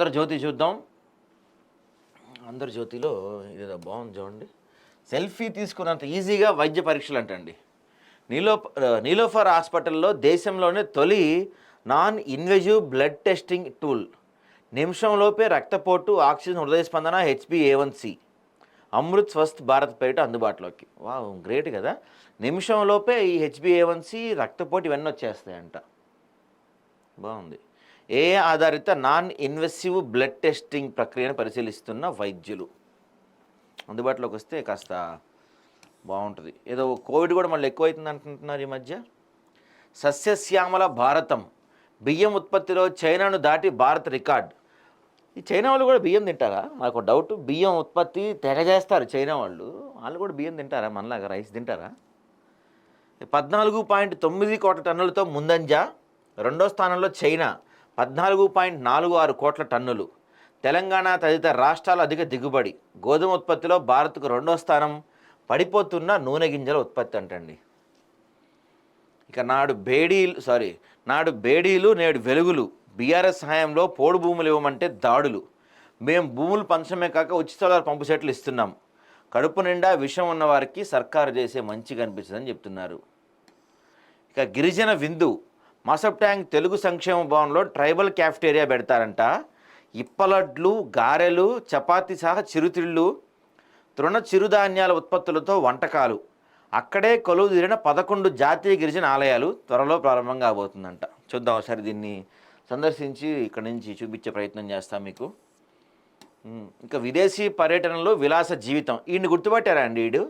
ఆంధ్రజ్యోతి చూద్దాం. ఆంధ్రజ్యోతిలో ఇదేదో బాగుంది చూడండి. సెల్ఫీ తీసుకున్నంత ఈజీగా వైద్య పరీక్షలు అంటండి నీలో నీలోఫర్ హాస్పిటల్లో దేశంలోనే తొలి non invasive blood testing tool. నిమిషంలోపే రక్తపోటు ఆక్సిజన్ హృదయ స్పందన HB A one C Amrit Swasth Bharat పేరిట అందుబాటులోకి. వా గ్రేట్ కదా. నిమిషంలోపే ఈ హెచ్బిఏవన్సి రక్తపోటు ఇవన్నీ వచ్చేస్తాయంట. బాగుంది. ఏ ఆధారిత నాన్ ఇన్వెసివ్ బ్లడ్ టెస్టింగ్ ప్రక్రియను పరిశీలిస్తున్న వైద్యులు? అందుబాటులోకి వస్తే కాస్త బాగుంటుంది. ఏదో కోవిడ్ కూడా మళ్ళీ ఎక్కువైతుంది అంటున్నారు ఈ మధ్య. సస్యశ్యామల భారతం. బియ్యం ఉత్పత్తిలో చైనాను దాటి భారత్ రికార్డ్. ఈ చైనా వాళ్ళు కూడా బియ్యం తింటారా? నాకు డౌట్. బియ్యం ఉత్పత్తి తెగ చేస్తారు చైనా వాళ్ళు. వాళ్ళు కూడా బియ్యం తింటారా? మనలాగా రైస్ తింటారా? పద్నాలుగు పాయింట్ తొమ్మిది కోట్ల టన్నులతో ముందంజ. రెండో స్థానంలో చైనా. పద్నాలుగు పాయింట్ నాలుగు ఆరు కోట్ల టన్నులు. తెలంగాణ తదితర రాష్ట్రాల అధిక దిగుబడి. గోధుమ ఉత్పత్తిలో భారత్కు రెండో స్థానం. పడిపోతున్న నూనె గింజల ఉత్పత్తి అంటండి. ఇక నాడు బేడీలు సారీ నాడు బేడీలు నేడు వెలుగులు. బీఆర్ఎస్ సహాయంలో పోడు భూములు ఇవ్వమంటే దాడులు. మేము భూములు పంచమే కాక ఉచిత పంపు సెట్లు ఇస్తున్నాం. కడుపు నిండా విషం ఉన్నవారికి సర్కారు చేసే మంచి కనిపిస్తుందని చెప్తున్నారు. ఇక గిరిజన విందు. మసబ్ ట్యాంక్ తెలుగు సంక్షేమ భవన్లో ట్రైబల్ క్యాఫ్టేరియా పెడతారంట. ఇప్పలడ్లు గారెలు చపాతీ సహా చిరుతిళ్ళు తృణ చిరుధాన్యాల ఉత్పత్తులతో వంటకాలు. అక్కడే కొలువు తీరిన పదకొండు జాతీయ గిరిజన ఆలయాలు త్వరలో ప్రారంభం కాబోతుందంట. చూద్దాం ఒకసారి దీన్ని సందర్శించి ఇక్కడ నుంచి చూపించే ప్రయత్నం చేస్తాం మీకు. ఇంకా విదేశీ పర్యటనలో విలాస జీవితం. ఈయన్ని గుర్తుపట్టారా అండి వీడు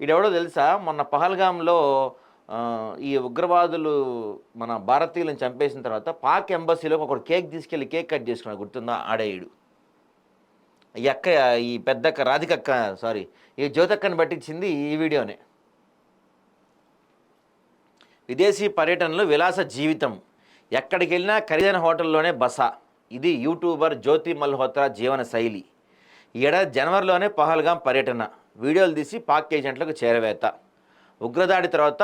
ఈడెవడో తెలుసా? మొన్న పహల్గామ్లో ఈ ఉగ్రవాదులు మన భారతీయులను చంపేసిన తర్వాత పాక్ ఎంబసీలో ఒకడు కేక్ తీసుకెళ్ళి కేక్ కట్ చేసుకున్నాడు. గుర్తుందా? ఆడేయుడు. ఈడు ఈ అక్క ఈ పెద్దక్క రాధికక్క సారీ ఈ జ్యోతక్కని పట్టించింది ఈ వీడియోనే. విదేశీ పర్యటనలు విలాస జీవితం. ఎక్కడికి వెళ్ళినా ఖరీదైన హోటల్లోనే బస. ఇది యూట్యూబర్ జ్యోతి మల్హోత్రా జీవన శైలి. ఈ ఏడాది జనవరిలోనే పహల్గాం పర్యటన. వీడియోలు తీసి పాక్ ఏజెంట్లకు చేరవేత. ఉగ్రదాడి తర్వాత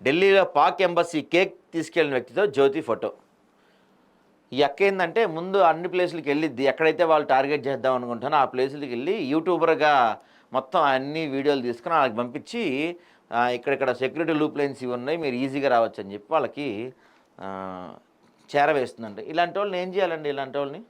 ఢిల్లీలో పాక్ ఎంబసీ కేక్ తీసుకెళ్ళిన వ్యక్తితో జ్యోతి ఫోటో. ఈ అక్క ఏంటంటే ముందు అన్ని ప్లేసులకి వెళ్ళిద్ది ఎక్కడైతే వాళ్ళు టార్గెట్ చేద్దాం అనుకుంటానో ఆ ప్లేసులకి వెళ్ళి యూట్యూబర్గా మొత్తం అన్ని వీడియోలు తీసుకుని వాళ్ళకి పంపించి ఇక్కడిక్కడ సెక్యూరిటీ లూప్ లైన్స్ ఇవి ఉన్నాయి మీరు ఈజీగా రావచ్చు అని చెప్పి వాళ్ళకి చేరవేస్తుందండి ఇలాంటి వాళ్ళని ఏం చేయాలండి ఇలాంటి వాళ్ళని?